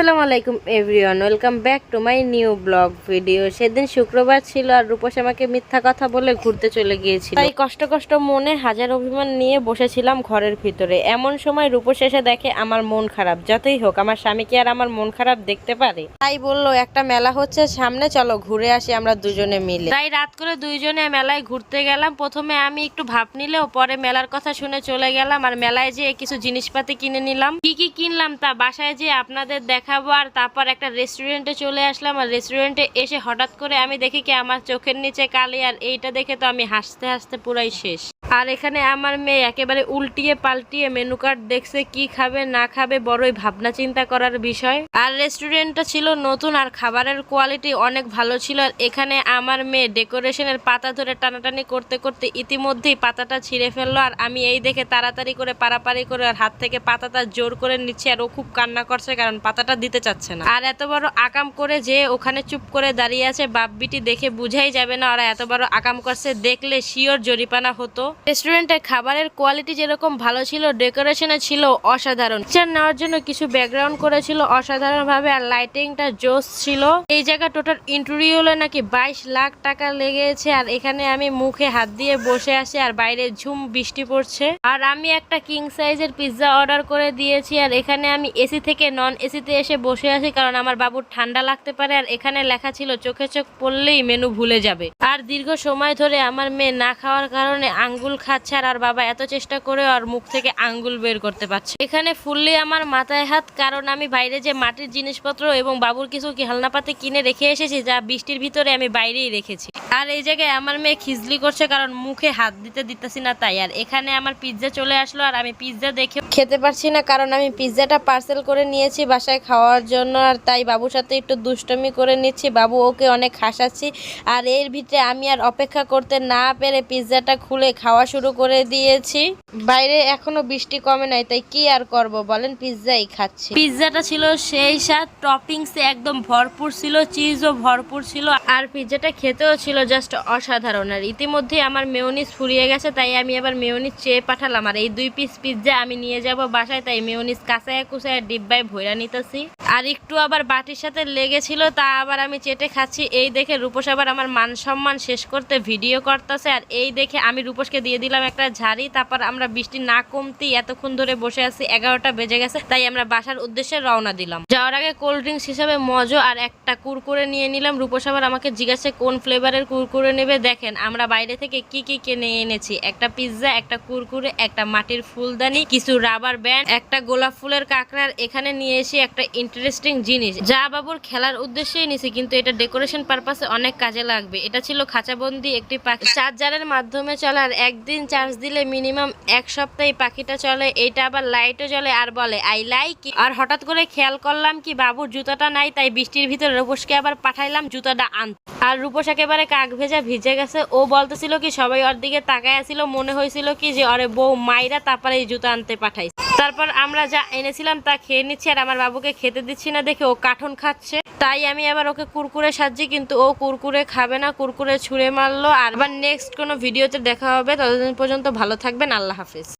আসসালামু আলাইকুম everyone welcome back to my new vlog video সেদিন শুক্রবার ছিল আর রূপস আমাকে মিথ্যা কথা বলে ঘুরতে চলে গিয়েছিল। তাই কষ্ট কষ্ট মনে হাজার অভিমান নিয়ে বসেছিলাম ঘরের ভিতরে। এমন সময় রূপস এসে দেখে আমার মন খারাপ। যতই হোক আমার স্বামী কি আর আমার মন খারাপ দেখতে পারে। তাই বলল একটা মেলা হচ্ছে সামনে চলো ঘুরে আসি আমরা দুজনে মিলে। তাই রাত করে দুইজনে মেলায় ঘুরতে গেলাম। প্রথমে আমি একটু ভাব নিলেও পরে মেলার কথা শুনে চলে গেলাম আর মেলায় যেয়ে কিছু জিনিসপাতি কিনে নিলাম। কি কি কিনলাম তা বাসায় যেয়ে আপনাদের দেখাবো আর তারপর একটা রেস্টুরেন্টে চলে আসলাম আর রেস্টুরেন্টে এসে হঠাৎ করে আমি দেখি কি আমার চোখের নিচে কালি আর এইটা দেখে তো আমি হাসতে হাসতে পুরাই শেষ। আর এখানে আমার মেয়ে একেবারে উল্টিয়ে পাল্টিয়ে মেনু কার্ড দেখছে কি খাবে না খাবে বড়ই ভাবনা চিন্তা করার বিষয়। আর রেস্টুরেন্টটা ছিল নতুন আর খাবারের কোয়ালিটি অনেক ভালো ছিল আর এখানে আমার মেয়ে ডেকোরেশনের পাতা ধরে টানাটানি করতে করতে ইতিমধ্যেই পাতাটা ছিঁড়ে ফেলল আর আমি এই দেখে তাড়াতাড়ি করে পারাপারি করে আর হাত থেকে পাতাটা জোর করে নিচ্ছে আর ও খুব কান্না করছে কারণ পাতাটা দিতে চাচ্ছে না। আর এত বড় আকাম করে যে ওখানে চুপ করে দাঁড়িয়ে আছে বাপ্পিটি দেখে বুঝাই যাবে না, ওরা এত বড় আকাম করছে, দেখলে শিওর জরিপানা হতো। রেস্টুরেন্টের খাবারের কোয়ালিটি যেরকম ভালো ছিল ডেকোরেশনে ছিল অসাধারণ। পিকচার নেওয়ার জন্য কিছু ব্যাকগ্রাউন্ড করেছিল অসাধারণ ভাবে আর লাইটিংটা জোস ছিল। এই জায়গা টোটাল ইন্টারভিউ হলে নাকি বাইশ লাখ টাকা লেগেছে আর এখানে আমি মুখে হাত দিয়ে বসে আছি আর বাইরে ঝুম বৃষ্টি পড়ছে। আর আমি একটা কিং সাইজের পিৎজা অর্ডার করে দিয়েছি আর এখানে আমি এসি থেকে নন এসিতে এসে বসে আছি কারণ আমার বাবুর ঠান্ডা লাগতে পারে আর এখানে লেখা ছিল, চোখে চোখ পড়লেই মেনু ভুলে যাবে। আর দীর্ঘ সময় ধরে আমার মেয়ে না খাওয়ার কারণে আঙ্গুল খাচ্ছে আর বাবা এত চেষ্টা করে আর মুখ থেকে আঙ্গুল বের করতে পারছে এখানে ফুললি আমার মাথায় হাত, কারণ আমি বাইরে যে মাটির জিনিসপত্র এবং বাবুর কিছু কি হালনাপাতি কিনে রেখে এসেছি, যা বৃষ্টির ভিতরে আমি বাইরেই রেখেছি। আর এই জায়গায় আমার মেয়ে খিজলি করছে কারণ মুখে হাত দিতে দিতেছি না তাই। আর এখানে আমার পিৎজা চলে আসলো আর আমি পিৎজা দেখে খেতে পারছি না কারণ আমি পিৎজাটা পার্সেল করে নিয়েছি বাসায় খাওয়ার জন্য আর তাই বাবুর সাথে একটু দুষ্টমি করে নিচ্ছি। বাবু ওকে অনেক হাসাচ্ছি আর এর ভিতরে আমি আর অপেক্ষা করতে না পেরে পিৎজাটা খুলে খাওয়া শুরু করে দিয়েছি। বাইরে এখনও বৃষ্টি কমে নাই, তাই কি আর করব বলেন? পিৎজাই খাচ্ছি। পিৎজাটা ছিল সেই স্বাদ টপিংস একদম ভরপুর ছিল চিজও ভরপুর ছিল। আর পিৎজাটা খেতেও ছিল জাস্ট অসাধারণ। আর ইতিমধ্যে আমার মেয়নিস ফুরিয়ে গেছে, তাই আমি আবার মেয়নিস চেয়ে পাঠালাম। আর এই দুই পিস পিৎজা আমি নিয়ে যাব বাসায়, তাই মেয়নিস কাঁচায় কুচায় ডিব্বায় ভইরা নিতেছি। আর একটু আবার বাটির সাথে লেগেছিল, তা আবার আমি চেটে খাচ্ছি। এই দেখে রূপস আবার আমার মান সম্মান শেষ করতে ভিডিও করতেছে। আর এই দেখে আমি রূপসকে দিয়ে দিলাম একটা ঝাড়ি, তারপর আমরা বৃষ্টি না কমতেই এতক্ষণ ধরে বসে আছি, এগারোটা বেজে গেছে, তাই আমরা বাসার উদ্দেশ্যে রওনা দিলাম। যাওয়ার আগে কোল্ড ড্রিঙ্কস হিসাবে মজো আর একটা কুরকুরে নিয়ে নিলাম। রূপস আবার আমাকে জিজ্ঞাসা কোন ফ্লেভারের কুরকুরে নেবে। দেখেন, আমরা বাইরে থেকে কি কি কিনে এনেছি। একটা পিৎজা একটা কুরকুরে, একটা মাটির ফুলদানি, কিছু রাবার ব্যান্ড একটা গোলাপ ফুলের কাঁকড়ার। এখানে নিয়ে এসে একটা ইন্টারেস্টিং জিনিস। যা বাবুর খেলার উদ্দেশ্যেই নিছি, কিন্তু এটা ডেকোরেশন পারপাসে অনেক কাজে লাগবে। এটা ছিল খাঁচাবন্দি একটি পাখি। চার্জারের মাধ্যমে চলার একদিন চার্জ দিলে মিনিমাম এক সপ্তাহে পাখিটা চলে। এটা আবার লাইটও জ্বলে আর বলে আই লাইক আর হঠাৎ করে খেয়াল করলাম কি, বাবুর জুতাটা নাই, তাই বৃষ্টির ভিতরে রূপসকে আবার পাঠাইলাম জুতাটা আনতে। আর রূপস একেবারে কাক ভেজা ভিজে গেছে। ও বলতেছিল কি সবাই ওর দিকে তাকায় আসছিল মনে হয়েছিল কি যে অরে বউ মাইরা তারপরে এই জুতা আনতে পাঠাইছে। তারপর আমরা যা এনেছিলাম তা খেয়ে নিচ্ছি আর আমার বাবুকে খেতে দিচ্ছি না দেখে ও কাঠন খাচ্ছে। তাই আমি আবার ওকে কুরকুরে সাজছি, কিন্তু ও কুরকুরে খাবে না, কুরকুরে ছুঁড়ে মারলো। আর আবার নেক্সট কোনো ভিডিওতে দেখা হবে। ততদিন পর্যন্ত ভালো থাকবেন, আল্লাহ হাফিজ।